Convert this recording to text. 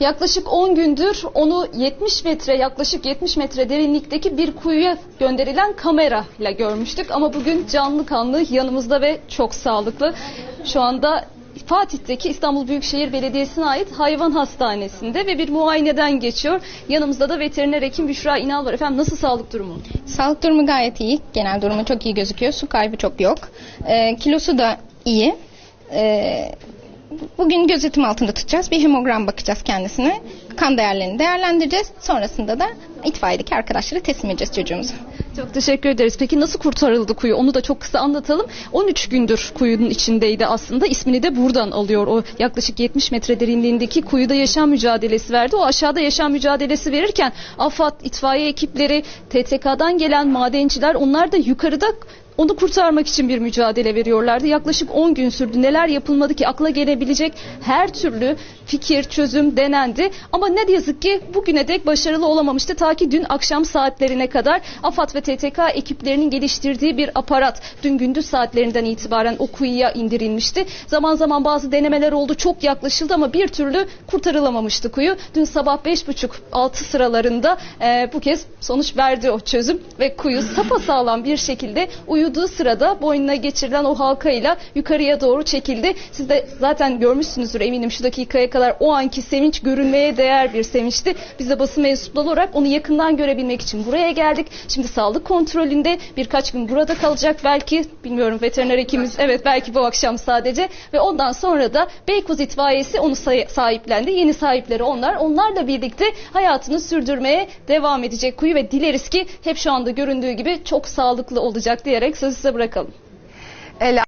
Yaklaşık 10 gündür onu 70 metre yaklaşık 70 metre derinlikteki bir kuyuya gönderilen kamera ile görmüştük. Ama bugün canlı kanlı yanımızda ve çok sağlıklı. Şu anda Fatih'teki İstanbul Büyükşehir Belediyesi'ne ait hayvan hastanesinde ve bir muayeneden geçiyor. Yanımızda da veteriner hekim Büşra İnal var. Efendim nasıl sağlık durumu? Sağlık durumu gayet iyi. Genel durumu çok iyi gözüküyor. Su kaybı çok yok. Ee, kilosu da iyi. Ee, bugün gözetim altında tutacağız. Bir hemogram bakacağız kendisine. Kan değerlerini değerlendireceğiz. Sonrasında da itfaiyedeki arkadaşlara teslim edeceğiz çocuğumuzu. Çok teşekkür ederiz. Peki nasıl kurtarıldı kuyu? Onu da çok kısa anlatalım. 13 gündür kuyunun içindeydi aslında. İsmini de buradan alıyor. O yaklaşık 70 metre derinliğindeki kuyuda yaşam mücadelesi verdi. O aşağıda yaşam mücadelesi verirken AFAD, itfaiye ekipleri, TTK'dan gelen madenciler onlar da yukarıda onu kurtarmak için bir mücadele veriyorlardı. Yaklaşık 10 gün sürdü. Neler yapılmadı ki akla gelebilecek her türlü fikir, çözüm denendi. Ama ne yazık ki bugüne dek başarılı olamamıştı. Ta ki dün akşam saatlerine kadar AFAD ve TTK ekiplerinin geliştirdiği bir aparat dün gündüz saatlerinden itibaren o kuyuya indirilmişti. Zaman zaman bazı denemeler oldu. Çok yaklaşıldı ama bir türlü kurtarılamamıştı kuyu. Dün sabah 5.30-6 sıralarında e, bu kez sonuç verdi o çözüm ve kuyu sapasağlam bir şekilde uyuduğu sırada boynuna geçirilen o halkayla yukarıya doğru çekildi. Siz de zaten görmüşsünüzdür eminim şu dakikaya kadar o anki sevinç görünmeye değer bir sevinçti. Biz de basın mensupları olarak onu yakından görebilmek için buraya geldik. Şimdi sağlık kontrolünde birkaç gün burada kalacak belki bilmiyorum veteriner hekimiz evet belki bu akşam sadece ve ondan sonra da Beykoz itfaiyesi onu sahiplendi. Yeni sahipleri onlar. Onlarla birlikte hayatını sürdürmeye devam edecek kuyu ve dileriz ki hep şu anda göründüğü gibi çok sağlıklı olacak diyerek sözü size bırakalım. Ela